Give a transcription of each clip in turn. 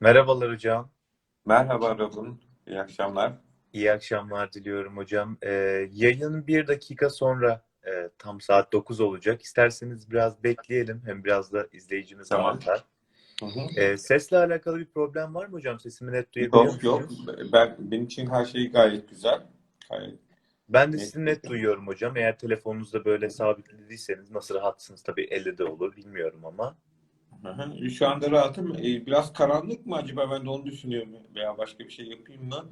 Merhabalar hocam. Merhaba Robin, iyi akşamlar. İyi akşamlar diliyorum hocam. Ee, yayın bir dakika sonra e, tam saat 9 olacak. İsterseniz biraz bekleyelim. Hem biraz da izleyicimiz Tamam. rahatlar. Hı hı. Ee, sesle alakalı bir problem var mı hocam? Sesimi net duyabiliyor Yok yok, musunuz? ben, benim için her şey gayet güzel. Gayet. Ben de Net sizi net duyuyorum. duyuyorum hocam. Eğer telefonunuzda böyle sabitlediyseniz nasıl rahatsınız tabii elde de olur bilmiyorum ama. Hı. Şu anda rahatım. Ee, Biraz karanlık mı acaba? Ben de onu düşünüyorum. Veya başka bir şey yapayım mı?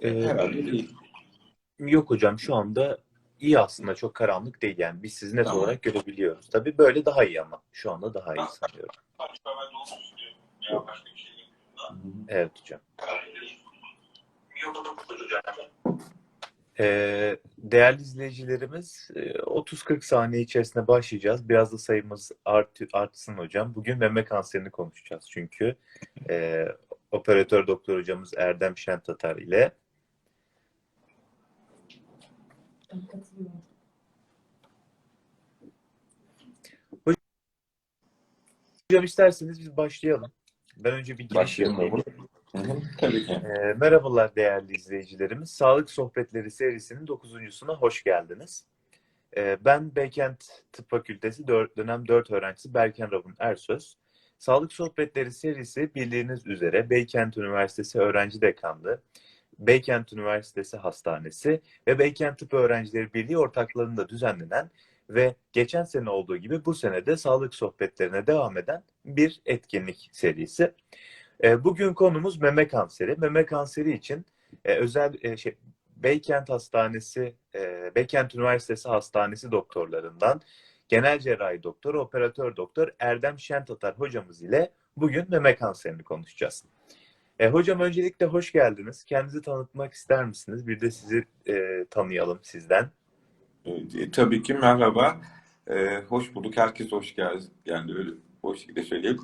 Ee, Ee, Herhalde değil. Yok hocam şu anda iyi aslında çok karanlık değil yani. Biz sizi net Tamam. olarak görebiliyoruz. Tabii böyle daha iyi ama. Şu anda daha iyi sanıyorum. Acaba ben de onu düşünüyorum. Veya başka bir şey yapayım mı? Evet hocam. Ee, değerli izleyicilerimiz e, 30-40 saniye içerisinde başlayacağız. Biraz da sayımız art, artsın hocam. Bugün meme kanserini konuşacağız çünkü. Ee, operatör doktor hocamız Erdem Şentatar ile. Hocam isterseniz biz başlayalım. Ben önce bir giriş Başlayalım yapayım. Robin. Hı hı, Tabii ki. Ee, merhabalar değerli izleyicilerimiz. Sağlık Sohbetleri serisinin 9.suna hoş geldiniz. Ee, ben Beykent Tıp Fakültesi dör- dönem 4 öğrencisi Berken Rabun Ersöz. Sağlık Sohbetleri serisi bildiğiniz üzere Beykent Üniversitesi Öğrenci Dekanlığı, Beykent Üniversitesi Hastanesi ve Beykent Tıp Öğrencileri Birliği ortaklığında düzenlenen ve geçen sene olduğu gibi bu sene de sağlık sohbetlerine devam eden bir etkinlik serisi. E, Bugün konumuz meme kanseri. Meme kanseri için e, özel e, şey Beykent Hastanesi, Beykent Üniversitesi Hastanesi doktorlarından genel cerrahi doktor, operatör doktor Erdem Şentatar hocamız ile bugün meme kanserini konuşacağız. Hocam öncelikle hoş geldiniz. Kendinizi tanıtmak ister misiniz? Bir de sizi tanıyalım sizden. Tabii ki merhaba. E, hoş bulduk. Herkes hoş geldi. Yani öyle o şekilde söyleyeyim.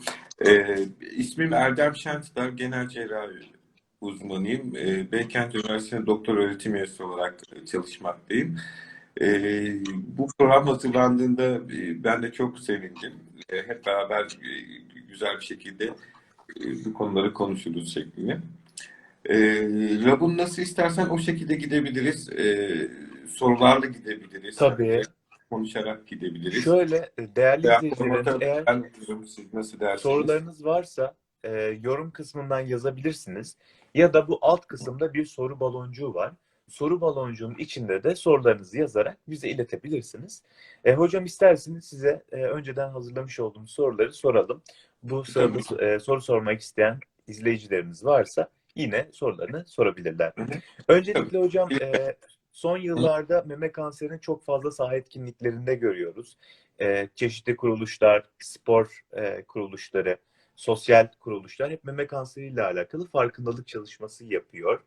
E, ismim Erdem Şentler. Genel cerrahi uzmanıyım. E, Beykent Üniversitesi'nde doktor öğretim üyesi olarak çalışmaktayım. E, bu program hazırlandığında e, ben de çok sevindim. E, hep beraber e, güzel bir şekilde e, bu konuları konuşuruz şeklinde. E, Rabun nasıl istersen o şekilde gidebiliriz. E, sorularla gidebiliriz. Tabii. Konuşarak gidebiliriz. Şöyle e, değerli izleyicilerimiz konuda eğer ben diyorum, siz nasıl dersiniz? Sorularınız varsa e, yorum kısmından yazabilirsiniz. Ya da bu alt kısımda bir soru baloncuğu var. Soru baloncuğunun içinde de sorularınızı yazarak bize iletebilirsiniz. E, hocam isterseniz size e, önceden hazırlamış olduğum soruları soralım. Bu sırada e, soru sormak isteyen izleyicilerimiz varsa yine sorularını sorabilirler. Öncelikle hocam e, son yıllarda meme kanserini çok fazla saha etkinliklerinde görüyoruz. E, çeşitli kuruluşlar, spor e, kuruluşları, sosyal kuruluşlar hep meme kanseriyle alakalı farkındalık çalışması yapıyor.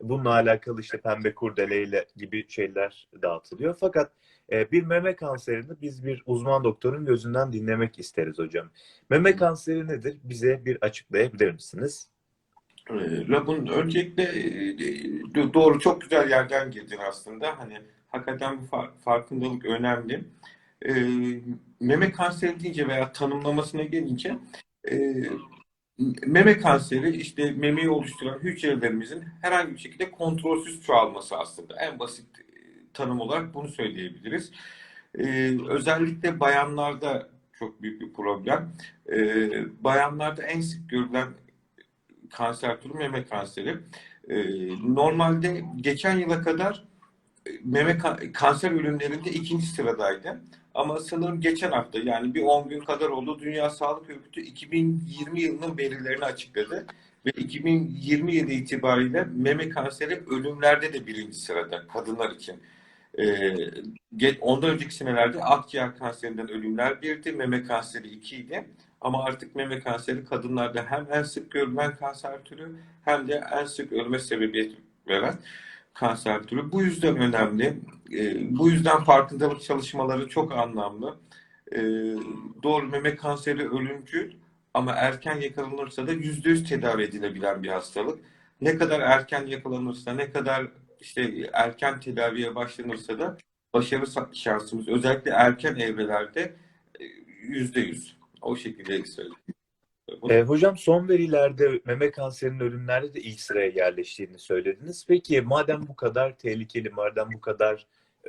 Bununla alakalı işte pembe kurdeleyle gibi şeyler dağıtılıyor. Fakat e, bir meme kanserini biz bir uzman doktorun gözünden dinlemek isteriz hocam. Meme kanseri nedir? Bize bir açıklayabilir misiniz? E, Rabun öncelikle e, doğru çok güzel yerden girdin aslında. Hani hakikaten bu far- farkındalık önemli. E, meme kanseri deyince veya tanımlamasına gelince e, meme kanseri işte memeyi oluşturan hücrelerimizin herhangi bir şekilde kontrolsüz çoğalması aslında. En basit e, tanım olarak bunu söyleyebiliriz. E, özellikle bayanlarda çok büyük bir problem. E, bayanlarda en sık görülen kanser türü meme kanseri. Ee, normalde geçen yıla kadar e, meme ka- kanser ölümlerinde ikinci sıradaydı. Ama sanırım geçen hafta yani bir 10 gün kadar oldu Dünya Sağlık Örgütü 2020 yılının verilerini açıkladı. Ve 2027 itibariyle meme kanseri ölümlerde de birinci sırada kadınlar için. Ee, ondan önceki senelerde akciğer kanserinden ölümler birdi, meme kanseri ikiydi. Ama artık meme kanseri kadınlarda hem en sık görülen kanser türü hem de en sık ölüme sebebiyet veren kanser türü. Bu yüzden önemli. E, bu yüzden farkındalık çalışmaları çok anlamlı. E, doğru meme kanseri ölümcül ama erken yakalanırsa da yüzde yüz tedavi edilebilen bir hastalık. Ne kadar erken yakalanırsa, ne kadar işte erken tedaviye başlanırsa da başarı şansımız özellikle erken evrelerde e, yüzde yüz. O şekilde söyleyeyim. E, hocam son verilerde meme kanserinin ölümlerde de ilk sıraya yerleştiğini söylediniz. Peki madem bu kadar tehlikeli, madem bu kadar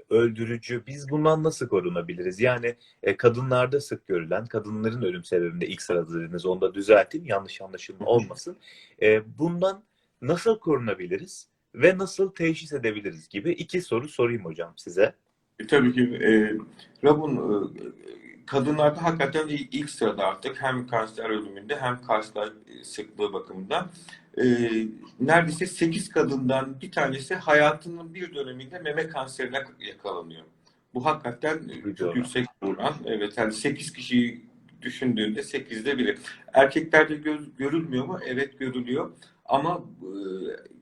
öldürücü, biz bundan nasıl korunabiliriz? Yani e, kadınlarda sık görülen, kadınların ölüm sebebinde ilk sırada dediniz, onu da düzelteyim, yanlış anlaşılma olmasın. E, bundan nasıl korunabiliriz ve nasıl teşhis edebiliriz gibi iki soru sorayım hocam size. E, Tabii ki e, Rabun e, kadınlarda hakikaten ilk sırada artık hem kanser ölümünde hem kanser sıklığı bakımından e, neredeyse 8 kadından bir tanesi hayatının bir döneminde meme kanserine yakalanıyor. Bu hakikaten çok yüksek bir oran. Evet, yani 8 kişiyi düşündüğünde 8'de biri. Erkeklerde gö- görülmüyor mu? Evet görülüyor. Ama e,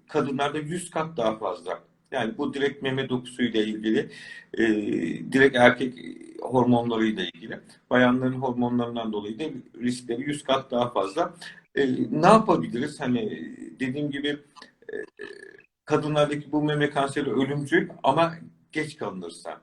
kadınlarda 100 kat daha fazla. Yani bu direkt meme dokusuyla ilgili, e, direkt erkek hormonlarıyla ilgili. Bayanların hormonlarından dolayı da riskleri 100 kat daha fazla. E, ne yapabiliriz? Hani dediğim gibi e, kadınlardaki bu meme kanseri ölümcül ama geç kalınırsa,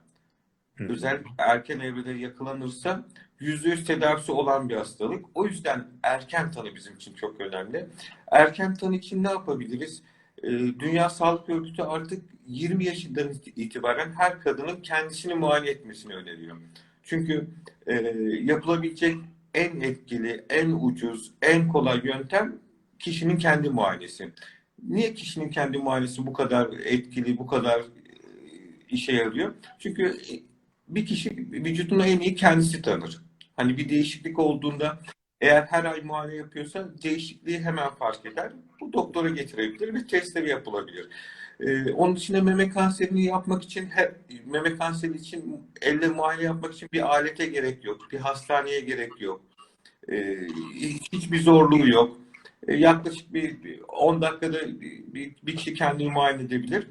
Hı. özellikle erken evrede yakalanırsa %100 tedavisi olan bir hastalık. O yüzden erken tanı bizim için çok önemli. Erken tanı için ne yapabiliriz? Ee, Dünya Sağlık Örgütü artık 20 yaşından itibaren her kadının kendisini muayene etmesini öneriyor. Çünkü e, yapılabilecek en etkili, en ucuz, en kolay yöntem kişinin kendi muayenesi. Niye kişinin kendi muayenesi bu kadar etkili, bu kadar e, işe yarıyor? Çünkü bir kişi vücudunu en iyi kendisi tanır. Hani bir değişiklik olduğunda eğer her ay muayene yapıyorsa değişikliği hemen fark eder. Bu doktora getirebilir ve testleri yapılabilir. Ee, onun dışında meme kanserini yapmak için her, meme kanseri için elle muayene yapmak için bir alete gerek yok. Bir hastaneye gerek yok. Ee, hiç- hiçbir zorluğu yok. Ee, yaklaşık bir, bir 10 dakikada bir, bir, kişi kendini muayene edebilir.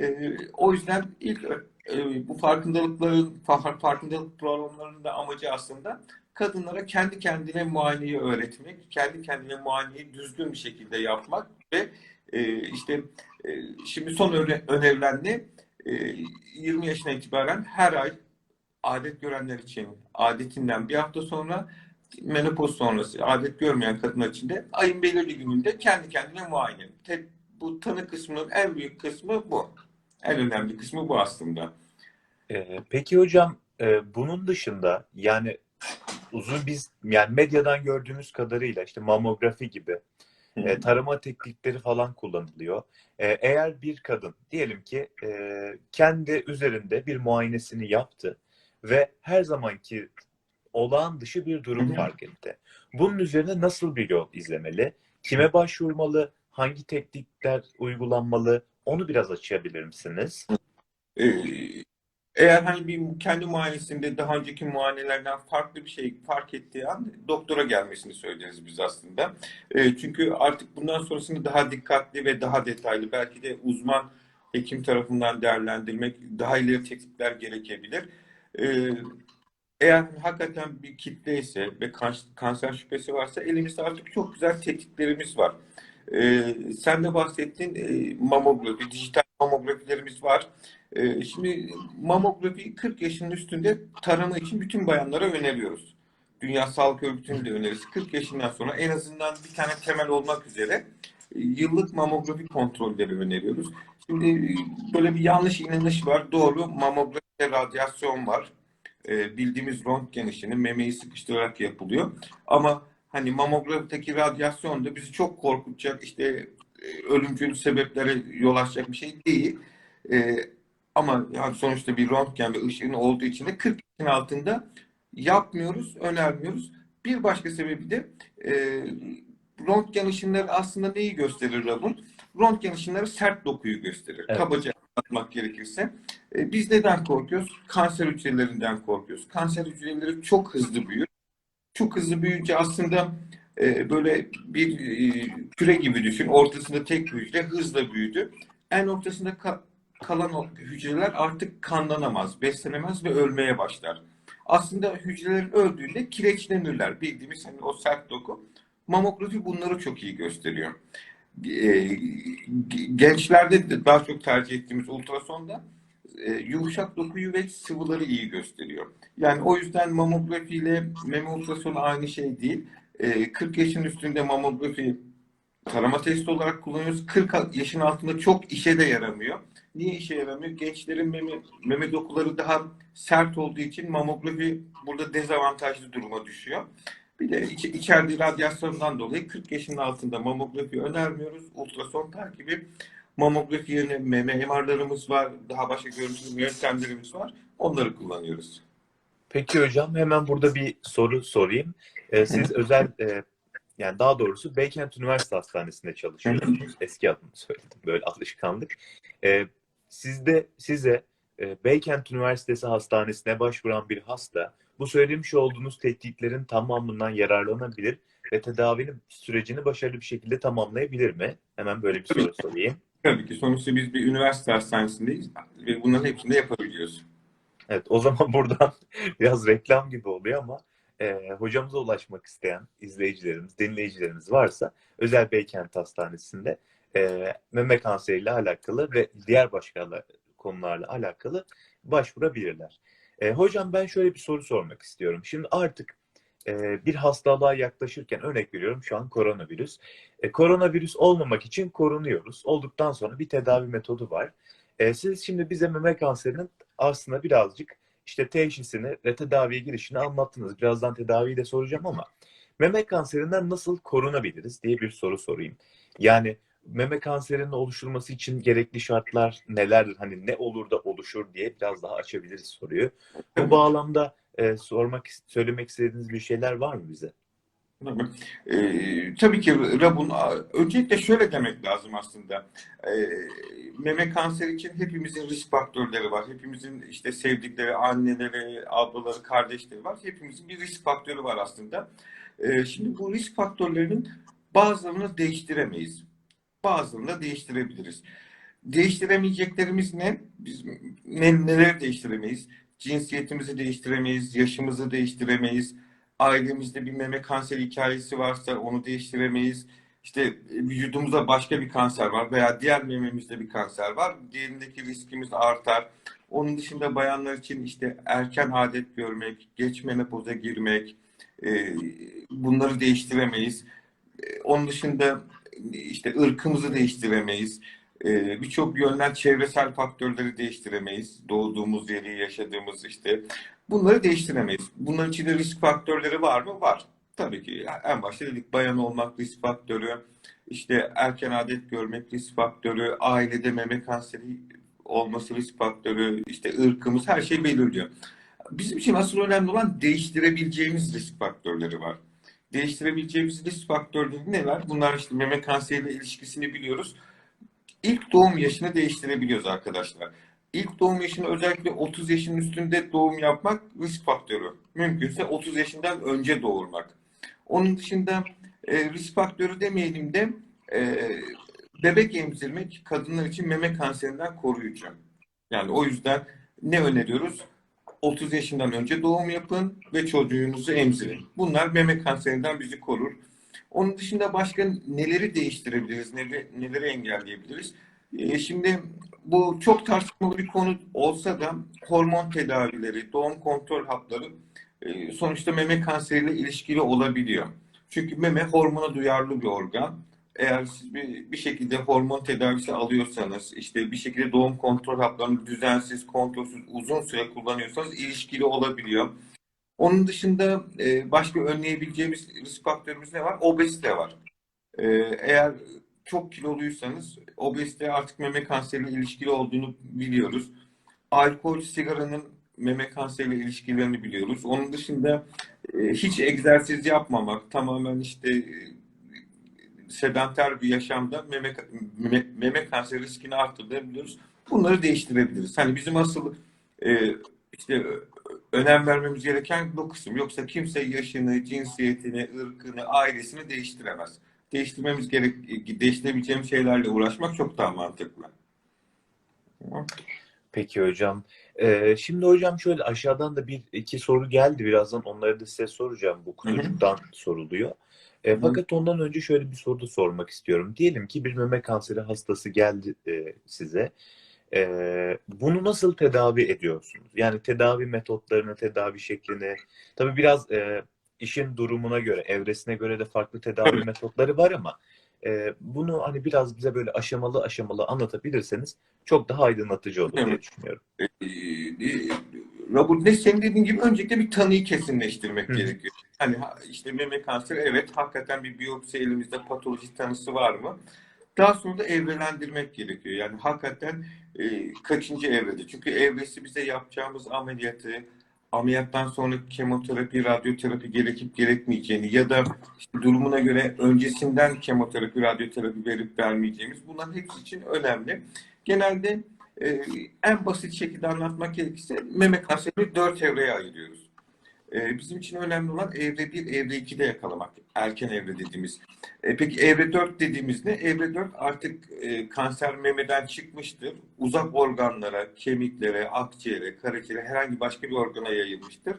Ee, o yüzden ilk e, bu farkındalıkların fa- farkındalık programlarının da amacı aslında kadınlara kendi kendine muayeneyi öğretmek, kendi kendine muayeneyi düzgün bir şekilde yapmak ve e, işte e, şimdi son öne- önerilen ne? E, 20 yaşına itibaren her ay adet görenler için adetinden bir hafta sonra menopoz sonrası adet görmeyen kadınlar için de ayın belirli gününde kendi kendine muayene. Tek, bu tanı kısmının en büyük kısmı bu. En önemli kısmı bu aslında. Ee, peki hocam e, bunun dışında yani uzun biz yani medyadan gördüğümüz kadarıyla işte mamografi gibi e, tarama teknikleri falan kullanılıyor. E, eğer bir kadın diyelim ki e, kendi üzerinde bir muayenesini yaptı ve her zamanki olağan dışı bir durum fark etti. Bunun üzerine nasıl bir yol izlemeli? Kime başvurmalı? Hangi teknikler uygulanmalı? Onu biraz açabilir misiniz? Eğer hani bir kendi muayenesinde daha önceki muayenelerden farklı bir şey fark ettiği an doktora gelmesini söyleriz biz aslında. Ee, çünkü artık bundan sonrasını daha dikkatli ve daha detaylı belki de uzman hekim tarafından değerlendirmek daha ileri teknikler gerekebilir. Ee, eğer hakikaten bir kitle ise ve kan- kanser şüphesi varsa elimizde artık çok güzel tetkiklerimiz var. Ee, sen de bahsettin e, mamografi, dijital mamografilerimiz var. Ee, şimdi mamografi 40 yaşının üstünde tarama için bütün bayanlara öneriyoruz. Dünya Sağlık Örgütü'nün de önerisi 40 yaşından sonra en azından bir tane temel olmak üzere e, yıllık mamografi kontrolleri öneriyoruz. Şimdi e, böyle bir yanlış inanış var. Doğru mamografide radyasyon var. E, bildiğimiz röntgen işini memeyi sıkıştırarak yapılıyor. Ama hani mamografideki radyasyon da bizi çok korkutacak işte ölümcül sebeplere yol açacak bir şey değil. E, ama yani sonuçta bir röntgen ve ışığın olduğu için de 40 yaşın altında yapmıyoruz, önermiyoruz. Bir başka sebebi de e, röntgen ışınları aslında neyi gösterir Rabun? Röntgen ışınları sert dokuyu gösterir. Evet. Kabaca anlatmak gerekirse. E, biz neden korkuyoruz? Kanser hücrelerinden korkuyoruz. Kanser hücreleri çok hızlı büyür. Çok hızlı büyüyünce aslında e, böyle bir e, küre gibi düşün. Ortasında tek hücre hızla büyüdü. En ortasında ka- kalan hücreler artık kanlanamaz, beslenemez ve ölmeye başlar. Aslında hücrelerin öldüğünde kireçlenirler. Bildiğimiz hani o sert doku. Mamografi bunları çok iyi gösteriyor. E, gençlerde de daha çok tercih ettiğimiz ultrasonda e, yumuşak dokuyu ve sıvıları iyi gösteriyor. Yani o yüzden mamografi ile meme ultrasonu aynı şey değil. E, 40 yaşın üstünde mamografi tarama testi olarak kullanıyoruz. 40 yaşın altında çok işe de yaramıyor. Niye işe yaramıyor? Gençlerin meme, meme dokuları daha sert olduğu için mamografi burada dezavantajlı duruma düşüyor. Bir de iç, içeride radyasyondan dolayı 40 yaşın altında mamografi önermiyoruz. Ultrason takibi mamografi yerine meme MR'larımız var. Daha başka görüntülü yöntemlerimiz var. Onları kullanıyoruz. Peki hocam hemen burada bir soru sorayım. Ee, siz özel e, yani daha doğrusu Beykent Üniversite Hastanesi'nde çalışıyorsunuz. Eski adını söyledim böyle alışkanlık. Ee, sizde size e, Beykent Üniversitesi Hastanesi'ne başvuran bir hasta bu söylemiş olduğunuz tetkiklerin tamamından yararlanabilir ve tedavinin sürecini başarılı bir şekilde tamamlayabilir mi? Hemen böyle bir soru sorayım. Tabii ki sonuçta biz bir üniversite hastanesindeyiz ve bunların hepsini de yapabiliyoruz. Evet, o zaman buradan biraz reklam gibi oluyor ama e, hocamıza ulaşmak isteyen izleyicilerimiz, dinleyicilerimiz varsa özel Beykent Hastanesi'nde e, meme kanseriyle alakalı ve diğer başka konularla alakalı başvurabilirler. E, hocam ben şöyle bir soru sormak istiyorum. Şimdi artık e, bir hastalığa yaklaşırken örnek veriyorum şu an koronavirüs. E, koronavirüs olmamak için korunuyoruz. Olduktan sonra bir tedavi metodu var. E, siz şimdi bize meme kanserinin aslında birazcık işte teşhisini ve tedaviye girişini anlattınız. Birazdan tedaviyi de soracağım ama meme kanserinden nasıl korunabiliriz diye bir soru sorayım. Yani meme kanserinin oluşturması için gerekli şartlar nelerdir? Hani ne olur da oluşur diye biraz daha açabiliriz soruyu. Bu bağlamda e, sormak, söylemek istediğiniz bir şeyler var mı bize? Ee, tabii ki Rabun, öncelikle şöyle demek lazım aslında. Ee, meme kanseri için hepimizin risk faktörleri var. Hepimizin işte sevdikleri, anneleri, ablaları, kardeşleri var. Hepimizin bir risk faktörü var aslında. Ee, şimdi bu risk faktörlerinin bazılarını değiştiremeyiz. Bazılarını da değiştirebiliriz. Değiştiremeyeceklerimiz ne? Biz ne, neler değiştiremeyiz? Cinsiyetimizi değiştiremeyiz, yaşımızı değiştiremeyiz, ailemizde bir meme kanseri hikayesi varsa onu değiştiremeyiz. İşte vücudumuzda başka bir kanser var veya diğer mememizde bir kanser var. Diğerindeki riskimiz artar. Onun dışında bayanlar için işte erken adet görmek, geç menopoza girmek, e, bunları değiştiremeyiz. E, Onun dışında işte ırkımızı değiştiremeyiz. E, Birçok yönden çevresel faktörleri değiştiremeyiz. Doğduğumuz yeri, yaşadığımız işte Bunları değiştiremeyiz. Bunların içinde risk faktörleri var mı? Var. Tabii ki en başta dedik bayan olmak risk faktörü, işte erken adet görmek risk faktörü, ailede meme kanseri olması risk faktörü, işte ırkımız her şey belirliyor. Bizim için asıl önemli olan değiştirebileceğimiz risk faktörleri var. Değiştirebileceğimiz risk faktörleri neler? Bunlar işte meme kanseriyle ilişkisini biliyoruz. İlk doğum yaşını değiştirebiliyoruz arkadaşlar. İlk doğum yaşını özellikle 30 yaşın üstünde doğum yapmak risk faktörü. Mümkünse 30 yaşından önce doğurmak. Onun dışında e, risk faktörü demeyelim de e, bebek emzirmek kadınlar için meme kanserinden koruyucu. Yani o yüzden ne öneriyoruz? 30 yaşından önce doğum yapın ve çocuğunuzu emzirin. Bunlar meme kanserinden bizi korur. Onun dışında başka neleri değiştirebiliriz, neleri, neleri engelleyebiliriz? E, şimdi bu çok tartışmalı bir konu olsa da hormon tedavileri, doğum kontrol hapları e, sonuçta meme kanseriyle ilişkili olabiliyor. Çünkü meme hormona duyarlı bir organ. Eğer siz bir, bir şekilde hormon tedavisi alıyorsanız, işte bir şekilde doğum kontrol haplarını düzensiz, kontrolsüz, uzun süre kullanıyorsanız ilişkili olabiliyor. Onun dışında e, başka önleyebileceğimiz risk faktörümüz ne var? Obezite var. E, eğer çok kiloluysanız obezite artık meme kanseriyle ilişkili olduğunu biliyoruz. Alkol, sigaranın meme kanseriyle ilişkilerini biliyoruz. Onun dışında e, hiç egzersiz yapmamak, tamamen işte e, sedanter bir yaşamda meme, meme, meme kanseri riskini arttırdığını biliyoruz. Bunları değiştirebiliriz. Hani bizim asıl e, işte önem vermemiz gereken bu kısım. Yoksa kimse yaşını, cinsiyetini, ırkını, ailesini değiştiremez değiştirmemiz gerek değiştirebileceğimiz şeylerle uğraşmak çok daha mantıklı. Peki hocam. Ee, şimdi hocam şöyle aşağıdan da bir iki soru geldi. Birazdan onları da size soracağım. Bu kutucuktan soruluyor. E, fakat ondan önce şöyle bir soru da sormak istiyorum. Diyelim ki bir meme kanseri hastası geldi e, size. E, bunu nasıl tedavi ediyorsunuz? Yani tedavi metotlarını, tedavi şeklini. Tabii biraz e, işin durumuna göre, evresine göre de farklı tedavi metotları var ama e, bunu hani biraz bize böyle aşamalı aşamalı anlatabilirseniz çok daha aydınlatıcı olur diye düşünüyorum. Ee, e, Robert ne senin dediğin gibi öncelikle bir tanıyı kesinleştirmek Hı. gerekiyor. Hani ha- işte meme kanseri evet hakikaten bir biyopsi elimizde patoloji tanısı var mı? Daha sonra da evrelendirmek gerekiyor. Yani hakikaten e, kaçıncı evrede? Çünkü evresi bize yapacağımız ameliyatı, ameliyattan sonra kemoterapi, radyoterapi gerekip gerekmeyeceğini ya da işte durumuna göre öncesinden kemoterapi, radyoterapi verip vermeyeceğimiz bunların hepsi için önemli. Genelde e, en basit şekilde anlatmak gerekirse meme kanserini dört evreye ayırıyoruz. E, bizim için önemli olan evre 1, evre 2'de yakalamak. Erken evre dediğimiz. E, peki evre 4 dediğimiz ne? Evre 4 artık e, kanser memeden çıkmıştır. Uzak organlara, kemiklere, akciğere, karaciğere herhangi başka bir organa yayılmıştır.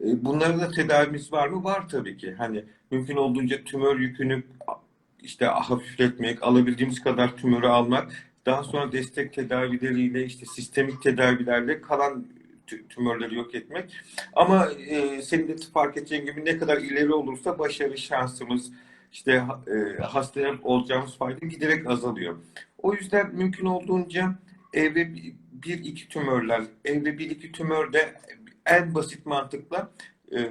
E, bunlara da tedavimiz var mı? Var tabii ki. Hani mümkün olduğunca tümör yükünü işte hafifletmek, alabildiğimiz kadar tümörü almak daha sonra destek tedavileriyle işte sistemik tedavilerle kalan tümörleri yok etmek. Ama e, senin de fark edeceğin gibi ne kadar ileri olursa başarı şansımız işte e, hastaya olacağımız fayda giderek azalıyor. O yüzden mümkün olduğunca evre 1-2 tümörler, evre 1-2 tümörde en basit mantıkla e,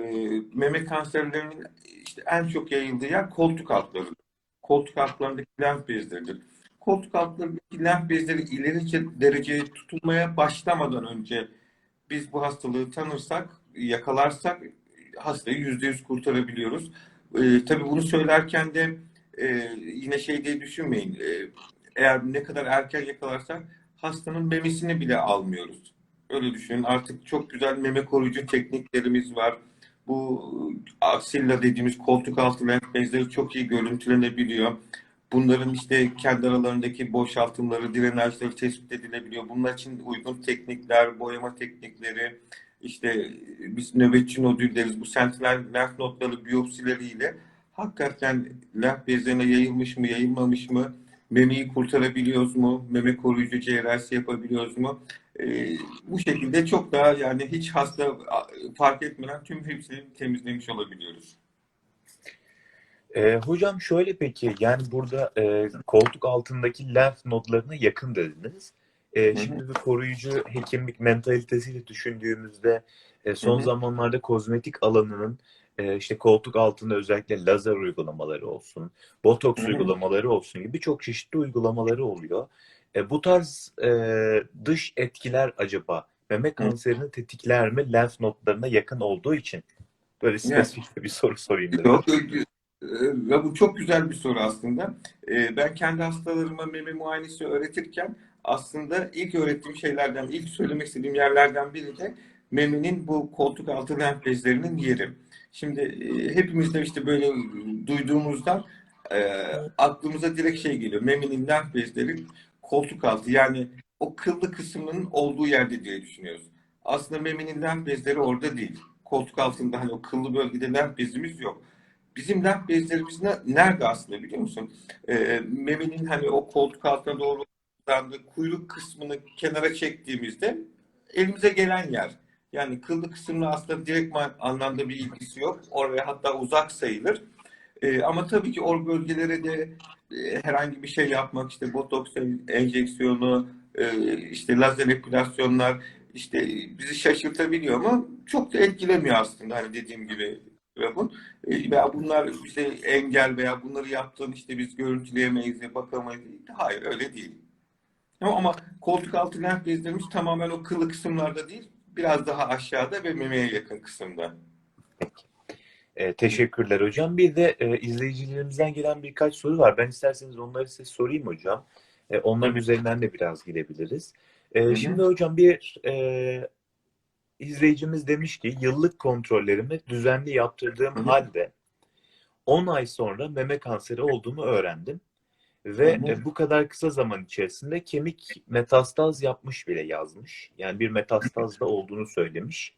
meme kanserlerinin işte en çok yayıldığı yer koltuk altları. Koltuk altlarındaki lenf bezleridir koltuk altlarındaki lenf bezleri ileri dereceye tutulmaya başlamadan önce biz bu hastalığı tanırsak, yakalarsak hastayı yüzde yüz kurtarabiliyoruz. Ee, tabii bunu söylerken de e, yine şey diye düşünmeyin. Ee, eğer ne kadar erken yakalarsak hastanın memesini bile almıyoruz. Öyle düşünün. Artık çok güzel meme koruyucu tekniklerimiz var. Bu aksilla dediğimiz koltuk altı lenf bezleri çok iyi görüntülenebiliyor. Bunların işte kendi aralarındaki boşaltımları, drenajları tespit edilebiliyor. Bunlar için uygun teknikler, boyama teknikleri, işte biz nöbetçi nodül deriz. Bu sentinel lenf notları biyopsileriyle hakikaten lenf bezlerine yayılmış mı, yayılmamış mı, memeyi kurtarabiliyoruz mu, meme koruyucu cerrahisi yapabiliyoruz mu? Ee, bu şekilde çok daha yani hiç hasta fark etmeden tüm hepsini temizlemiş olabiliyoruz. E, hocam şöyle peki yani burada e, koltuk altındaki lenf nodlarına yakın dediniz. E, şimdi bir koruyucu hekimlik mentalitesiyle düşündüğümüzde e, son Hı hı. zamanlarda kozmetik alanının e, işte koltuk altında özellikle lazer uygulamaları olsun, botoks Hı hı. uygulamaları olsun gibi birçok çeşitli uygulamaları oluyor. E, bu tarz e, dış etkiler acaba meme kanserini tetikler mi lenf nodlarına yakın olduğu için? Böyle Yani- spesifik bir soru sorayım dedim. Yok, Ee, bu çok güzel bir soru aslında. Ee, Ben kendi hastalarıma meme muayenesi öğretirken aslında ilk öğrettiğim şeylerden, ilk söylemek istediğim yerlerden biri de memenin bu koltuk altı lenf bezlerinin yeri. Şimdi e, hepimiz de işte böyle duyduğumuzda e, aklımıza direkt şey geliyor. Memenin lenf bezleri koltuk altı yani o kıllı kısmının olduğu yerde diye düşünüyoruz. Aslında memenin lenf bezleri orada değil. Koltuk altında hani o kıllı bölgede lenf bezimiz yok. Bizim lenf bezlerimiz ne- nerede aslında biliyor musun? Ee, memenin hani o koltuk altına doğru uzandığı kuyruk kısmını kenara çektiğimizde elimize gelen yer. Yani kıllı kısımla aslında direkt anlamda bir ilgisi yok. Oraya hatta uzak sayılır. Ee, ama tabii ki o bölgelere de e, herhangi bir şey yapmak, işte botoks enjeksiyonu, e, işte lazer epilasyonlar işte bizi şaşırtabiliyor ama çok da etkilemiyor aslında hani dediğim gibi Rabun. E, veya bunlar işte engel veya bunları yaptığın işte biz görüntüleyemeyiz, bakamayız. Hayır öyle değil. Ama, koltuk altı lenf bezlerimiz tamamen o kıllı kısımlarda değil, biraz daha aşağıda ve memeye yakın kısımda. E, teşekkürler hocam. Bir de e, izleyicilerimizden gelen birkaç soru var. Ben isterseniz onları size sorayım hocam. E, onların üzerinden de biraz gidebiliriz. E, Hı hı. şimdi hocam bir e, izleyicimiz demiş ki yıllık kontrollerimi düzenli yaptırdığım Hı hı. halde 10 ay sonra meme kanseri olduğumu öğrendim. Ve Hı hı. e, bu kadar kısa zaman içerisinde kemik metastaz yapmış bile yazmış. Yani bir metastaz da olduğunu söylemiş.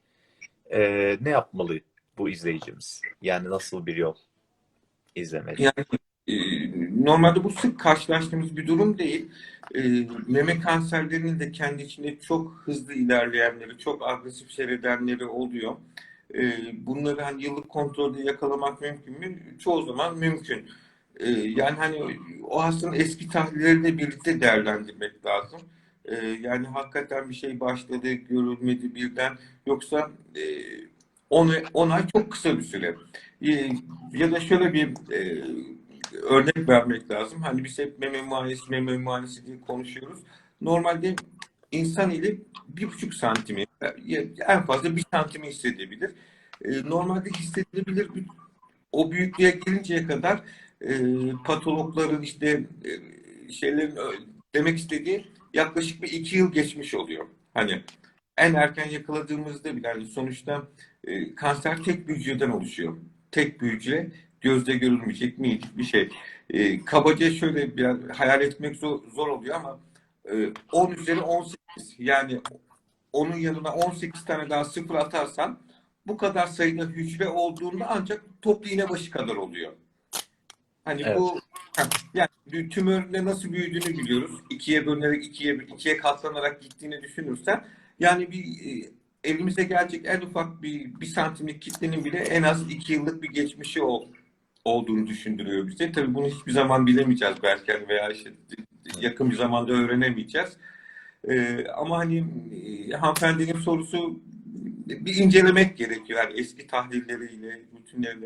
E, ne yapmalı bu izleyicimiz? Yani nasıl bir yol izlemeli? Yani e, normalde bu sık karşılaştığımız bir durum değil. E, meme kanserlerinin de kendi içinde çok hızlı ilerleyenleri, çok agresif seyredenleri oluyor. E, bunları hani yıllık kontrolde yakalamak mümkün mü? Çoğu zaman mümkün. E, yani hani o hastanın eski tahlilleriyle birlikte değerlendirmek lazım. E, yani hakikaten bir şey başladı, görülmedi birden. Yoksa e, 10, 10 ay çok kısa bir süre. E, ya da şöyle bir e, örnek vermek lazım. Hani biz hep meme muayenesi, meme muayenesi diye konuşuyoruz. Normalde insan eli bir buçuk santimi, en fazla bir santimi hissedebilir. E, normalde hissedilebilir o büyüklüğe gelinceye kadar e, patologların işte e, şeylerin demek istediği yaklaşık bir iki yıl geçmiş oluyor. Hani en erken yakaladığımızda bile hani sonuçta e, kanser tek bir hücreden oluşuyor. Tek bir hücre gözle görülmeyecek minicik bir şey. E, kabaca şöyle bir hayal etmek zor, zor oluyor ama e, 10 üzeri 18 yani onun yanına 18 tane daha sıfır atarsan bu kadar sayıda hücre olduğunda ancak toplu iğne başı kadar oluyor. Hani Evet. bu yani de nasıl büyüdüğünü biliyoruz. İkiye bölünerek ikiye ikiye katlanarak gittiğini düşünürsen yani bir e, elimize gelecek en ufak bir, bir santimlik kitlenin bile en az iki yıllık bir geçmişi ol, olduğunu düşündürüyor bize. Tabii bunu hiçbir zaman bilemeyeceğiz belki veya işte yakın bir zamanda öğrenemeyeceğiz. Ee, ama hani e, hanımefendinin sorusu bir incelemek gerekiyor. Yani eski tahlilleriyle, bütünleriyle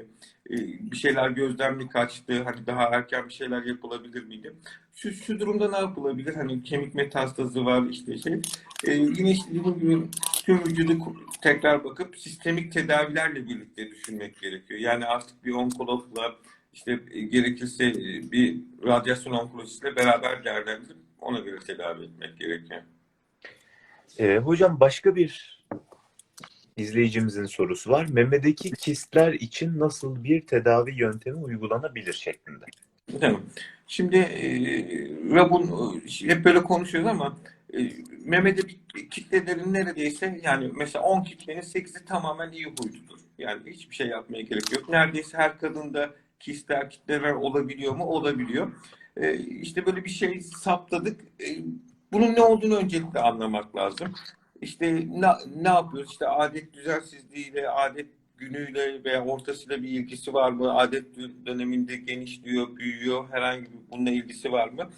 e, bir şeyler gözden mi kaçtı? Hani daha erken bir şeyler yapılabilir miydi? Şu, şu durumda ne yapılabilir? Hani kemik metastazı var işte şey. E, yine işte dediğim gibi tüm vücudu tekrar bakıp sistemik tedavilerle birlikte düşünmek gerekiyor. Yani artık bir onkologla işte e, gerekirse e, bir radyasyon onkolojisiyle beraber değerlendirip ona göre tedavi etmek gerekiyor. Ee, hocam başka bir izleyicimizin sorusu var. Memedeki kistler için nasıl bir tedavi yöntemi uygulanabilir şeklinde. Tamam. Şimdi e, Rabun hep böyle konuşuyoruz ama e, bir kitlelerin neredeyse yani mesela 10 kitlenin 8'i tamamen iyi huyludur. Yani hiçbir şey yapmaya gerek yok. Neredeyse her kadında kistler, kitleler olabiliyor mu? Olabiliyor. E, işte böyle bir şey saptadık. E, bunun ne olduğunu öncelikle anlamak lazım. İşte ne, ne yapıyoruz? İşte adet düzensizliğiyle, adet günüyle veya ortasıyla bir ilgisi var mı? Adet dö- döneminde genişliyor, büyüyor. Herhangi bir bununla ilgisi var mı?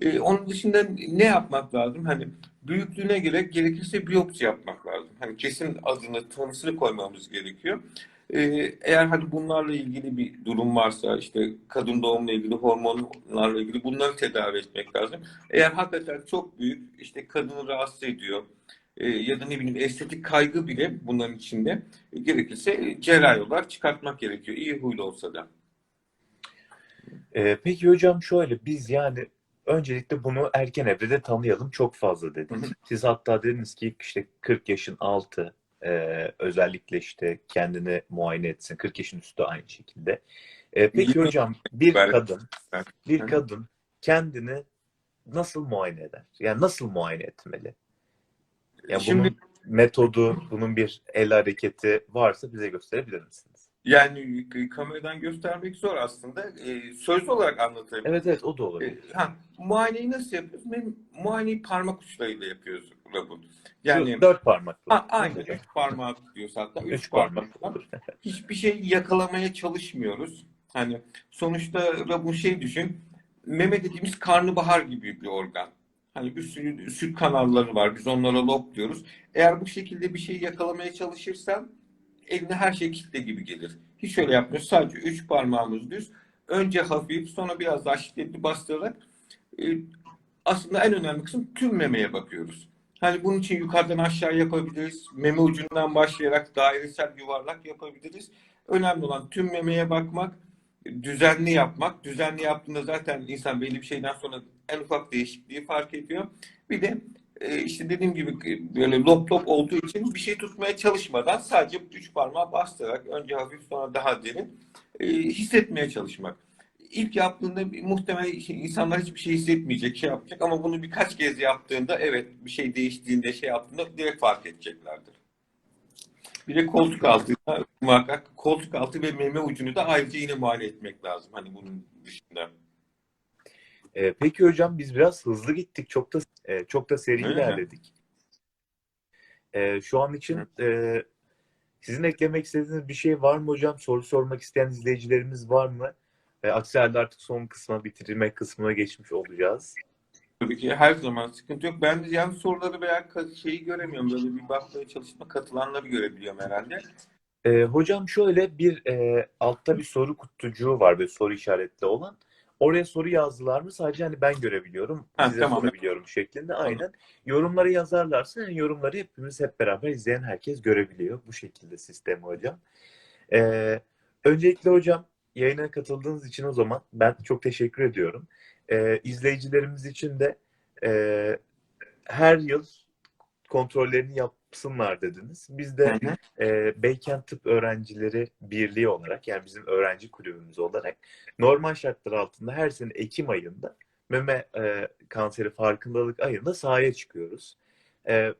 Ee, onun dışında ne yapmak lazım? Hani büyüklüğüne göre gerekirse biyopsi yapmak lazım. Hani kesin adını, tanısını koymamız gerekiyor. Ee, eğer hani bunlarla ilgili bir durum varsa işte kadın doğumla ilgili hormonlarla ilgili bunları tedavi etmek lazım. Eğer hakikaten çok büyük işte kadını rahatsız ediyor ya da ne bileyim estetik kaygı bile bunların içinde e, gerekirse cerrahi olarak çıkartmak gerekiyor. İyi huylu olsa da. Ee, peki hocam şöyle biz yani öncelikle bunu erken evrede tanıyalım çok fazla. Hı hı. Siz hatta dediniz ki işte 40 yaşın altı e, özellikle işte kendini muayene etsin. 40 yaşın üstü aynı şekilde. Peki hocam bir kadın bir kadın kendini nasıl muayene eder? Yani nasıl muayene etmeli? Yani Şimdi bunun metodu, bunun bir el hareketi varsa bize gösterebilir misiniz? yani kameradan göstermek zor aslında. E, sözlü olarak anlatabilirim. Evet evet o da E, olabilir. ha, muayeneyi nasıl yapıyoruz? Benim muayeneyi parmak uçlarıyla yapıyoruz Rabun. Yani, Yani dört parmakla. ha, aynen üç parmağı tutuyoruz hatta. Üç, Üç parmak parmakla. olur. hiçbir şey yakalamaya çalışmıyoruz. Hani sonuçta Rabun şey düşün. Meme dediğimiz karnabahar gibi bir organ. Hani bir sürü süt kanalları var. Biz onlara lob diyoruz. Eğer bu şekilde bir şey yakalamaya çalışırsan eline her şey kitle gibi gelir. Hiç öyle yapmıyoruz. Sadece üç parmağımız düz. Önce hafif sonra biraz daha şiddetli bastırarak e, aslında en önemli kısım tüm memeye bakıyoruz. Hani bunun için yukarıdan aşağı yapabiliriz. Meme ucundan başlayarak dairesel yuvarlak yapabiliriz. Önemli olan tüm memeye bakmak, düzenli yapmak. Düzenli yaptığında zaten insan belli bir şeyden sonra en ufak değişikliği fark ediyor. Bir de e, işte dediğim gibi böyle lop lop olduğu için bir şey tutmaya çalışmadan sadece üç parmağı bastırarak önce hafif sonra daha derin e, hissetmeye çalışmak. İlk yaptığında muhtemelen insanlar hiçbir şey hissetmeyecek, şey yapacak ama bunu birkaç kez yaptığında evet bir şey değiştiğinde şey yaptığında direkt fark edeceklerdir. Bir de koltuk altı muhakkak koltuk altı ve meme ucunu da ayrıca yine muayene etmek lazım. Hani bunun dışında. Ee, peki hocam biz biraz hızlı gittik. Çok da e, çok da seri Öyle ilerledik. Ee, şu an için e, Sizin eklemek istediğiniz bir şey var mı hocam? Soru sormak isteyen izleyicilerimiz var mı? E, aksi halde artık son kısma, bitirme kısmına geçmiş olacağız. Tabii ki her zaman sıkıntı yok. Ben de yan soruları veya şeyi göremiyorum. Böyle bir bakmaya çalışma katılanları görebiliyorum herhalde. E, hocam şöyle bir e, altta bir soru kutucuğu var, bir soru işaretli olan. Oraya soru yazdılar mı? Sadece hani ben görebiliyorum, Ha, size tamam. sorabiliyorum şeklinde. Aynen. Yorumları yazarlarsa yani yorumları hepimiz hep beraber izleyen herkes görebiliyor. Bu şekilde sistemi hocam. Ee, öncelikle hocam yayına katıldığınız için o zaman ben çok teşekkür ediyorum. Ee, izleyicilerimiz için de e, her yıl kontrollerini yapsınlar dediniz. Biz de Hı hı. e, Beykent Tıp Öğrencileri Birliği olarak yani bizim öğrenci kulübümüz olarak normal şartlar altında her sene Ekim ayında meme e, kanseri farkındalık ayında sahaya çıkıyoruz. E,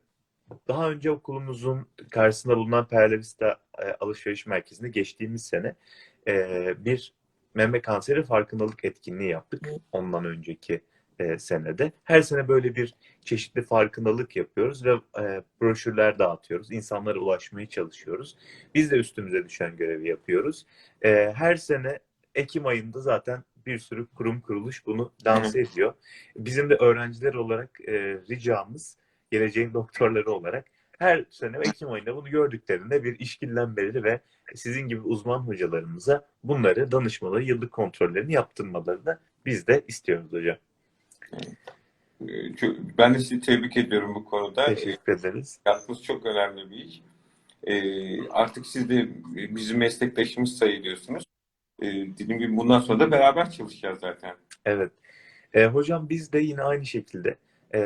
daha önce okulumuzun karşısında bulunan Perla Vista e, alışveriş merkezinde geçtiğimiz sene e, bir meme kanseri farkındalık etkinliği yaptık. Ondan önceki e, senede. Her sene böyle bir çeşitli farkındalık yapıyoruz ve e, broşürler dağıtıyoruz. İnsanlara ulaşmaya çalışıyoruz. Biz de üstümüze düşen görevi yapıyoruz. E, her sene Ekim ayında zaten bir sürü kurum kuruluş bunu lanse ediyor. Bizim de öğrenciler olarak e, ricamız, geleceğin doktorları olarak her sene Ekim ayında bunu gördüklerinde bir işkillenmeleri ve sizin gibi uzman hocalarımıza bunları danışmaları, yıllık kontrollerini yaptırmalarını biz de istiyoruz hocam. Ee, Ben de sizi tebrik ediyorum bu konuda. Teşekkür ederiz. Yaptığınız çok önemli bir iş. Ee, artık siz de bizim meslektaşımız sayılıyorsunuz. Ee, dediğim gibi bundan sonra da beraber çalışacağız zaten. Evet. E, hocam biz de yine aynı şekilde e,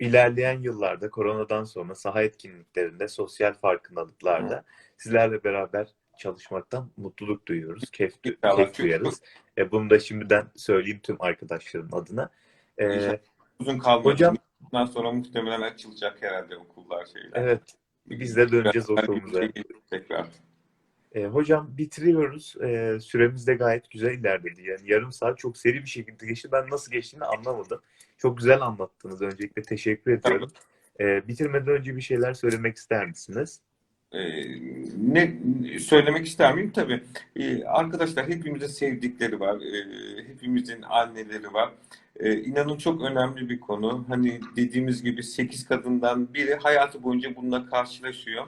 ilerleyen yıllarda koronadan sonra saha etkinliklerinde, sosyal farkındalıklarda sizlerle beraber çalışmaktan mutluluk duyuyoruz, keyif, keyif duyarız. E, bunu da şimdiden söyleyeyim tüm arkadaşlarım adına. E, İnşallah. Uzun kalmadı. hocam Bundan sonra muhtemelen açılacak herhalde okullar şeyler. evet biz de döneceğiz okulumuza. birlikte Tekrar. E, hocam bitiriyoruz. E, süremiz de gayet güzel ilerledi. Yani yarım saat çok seri bir şekilde geçti. Ben nasıl geçtiğini anlamadım. Çok güzel anlattınız. Öncelikle teşekkür ediyorum. E, bitirmeden önce bir şeyler söylemek ister misiniz? Ee, ne söylemek ister miyim? Tabii. Ee, arkadaşlar hepimizin sevdikleri var. Ee, hepimizin anneleri var. Ee, inanın çok önemli bir konu. Hani dediğimiz gibi 8 kadından biri hayatı boyunca bununla karşılaşıyor.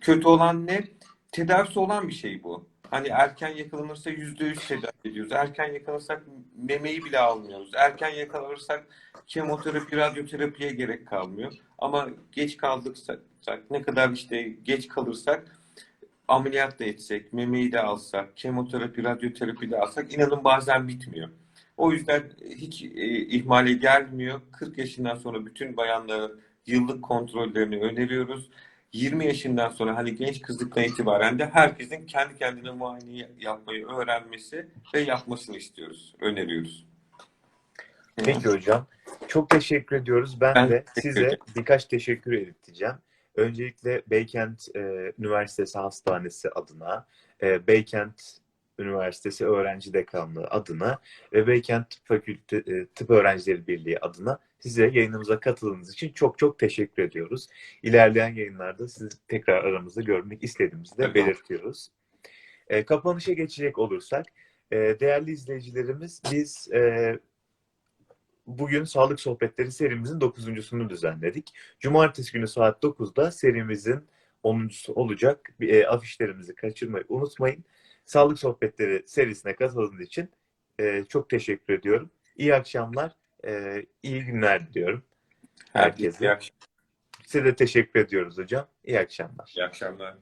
Kötü olan ne? Tedavisi olan bir şey bu. Hani erken yakalanırsa yüzde yüz tedavi ediyoruz. Erken yakalanırsak memeyi bile almıyoruz. Erken yakalanırsak kemoterapi, radyoterapiye gerek kalmıyor. Ama geç kaldıksak, ne kadar işte geç kalırsak ameliyat da etsek, memeyi de alsak, kemoterapi, radyoterapi de alsak inanın bazen bitmiyor. O yüzden hiç e, ihmale gelmiyor. 40 yaşından sonra bütün bayanların yıllık kontrollerini öneriyoruz. 20 yaşından sonra hani genç kızlıktan itibaren de herkesin kendi kendine muayene yapmayı öğrenmesi ve yapmasını istiyoruz, öneriyoruz. Peki hocam. Çok teşekkür ediyoruz. Ben, Ben de size ederim. birkaç teşekkür edeceğim. Öncelikle Beykent e, Üniversitesi Hastanesi adına, e, Beykent Üniversitesi Öğrenci Dekanlığı adına ve Beykent Tıp Fakülte e, Tıp Öğrencileri Birliği adına size yayınımıza katıldığınız için çok çok teşekkür ediyoruz. İlerleyen yayınlarda sizi tekrar aramızda görmek istediğimizi de belirtiyoruz. E, kapanışa geçecek olursak, e, değerli izleyicilerimiz biz e, Bugün Sağlık Sohbetleri serimizin 9.sunu düzenledik. Cumartesi günü saat 9'da serimizin 10.sü olacak. E, afişlerimizi kaçırmayı unutmayın. Sağlık Sohbetleri serisine katıldığınız için e, çok teşekkür ediyorum. İyi akşamlar, e, iyi günler diliyorum. Herkese Herkese. iyi akşamlar. Size de teşekkür ediyoruz hocam. İyi akşamlar. İyi akşamlar.